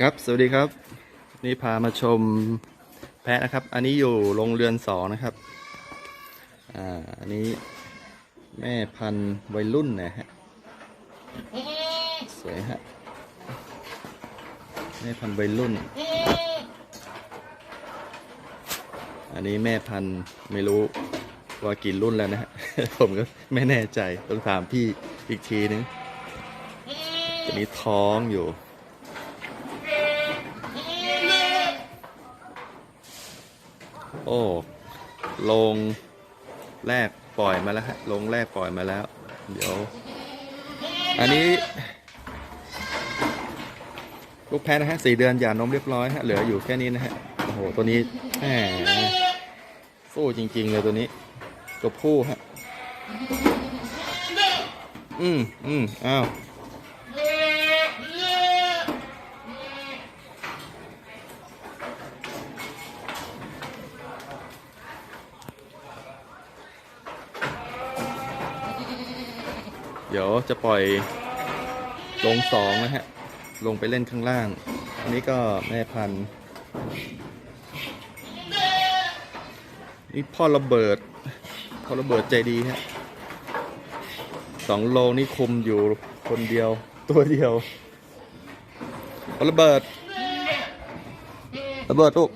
ครับสวัสดีครับ นี่พามาชมแพะนะครับ อันนี้อยู่โรงเรือนสองนะครับอ่าอันนี้แม่พันธุ์วัยรุ่นนะฮะสวยฮะแม่พันธุ์วัยรุ่น อันนี้แม่พันธุ์ไม่รู้ว่ากี่รุ่นแล้วนะฮะผมก็ไม่แน่ใจต้องถามพี่อีกทีนึงจะมีท้องอยู่ โอ้ลงแรกปล่อยมาแล้วฮะลงแรกปล่อยมาแล้ว เดี๋ยว อันนี้ ลูกแพ้นะฮะสี่เดือนหย่านมเรียบร้อยฮะเหลืออยู่แค่นี้นะฮะโอ้โหตัวนี้แหมสู้จริง ๆ เลยตัวนี้ ตัวผู้ฮะ อืมอืมอ้าว เดี๋ยวจะปล่อยลงสองนะฮะ ลงไปเล่นข้างล่าง อันนี้ก็แม่พันธุ์นี่พ่อระเบิด พ่อระเบิดใจดีฮะสองโลนี่คุมอยู่คนเดียวตัวเดียวพ่อระเบิด ระเบิดลูก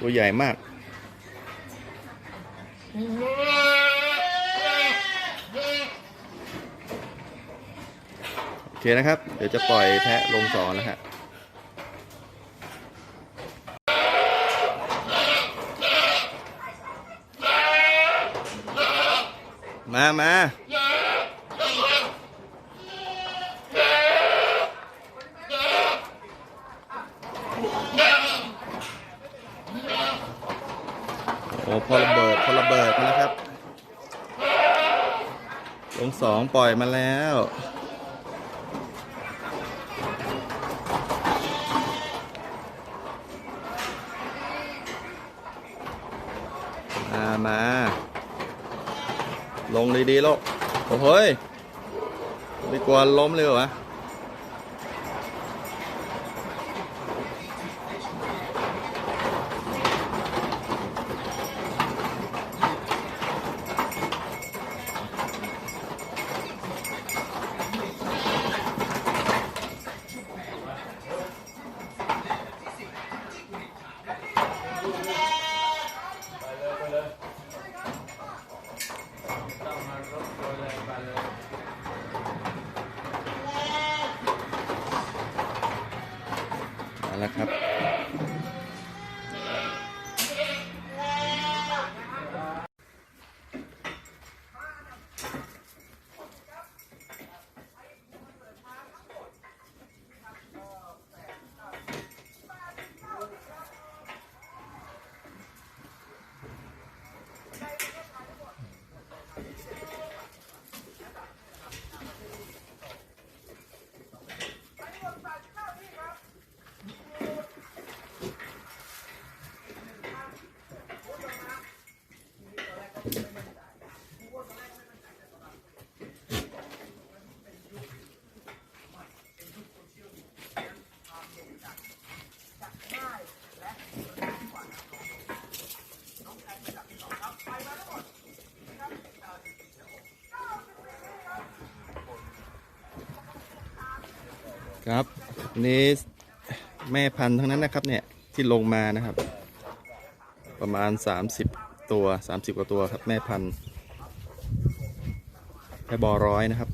ตัวใหญ่มาก โอ เคนะครับ เดี๋ยวจะปล่อยแพะลงสอนแล้วฮะมามาโอ้พอระเบิดพอระเบิดมาแล้วครับ ลงสองปล่อยมาแล้ว มามา ลงดีๆลูกโอ้โหยไม่กลัวล้มเลยเหรอ แล้วครับ ครับนี่แม่พันธุ์ทั้งนั้นนะครับเนี่ยที่ลงมานะครับ ประมาณ 30 ตัว 30 กว่าตัวครับแม่พันธุ์แพบอร้อยนะครับ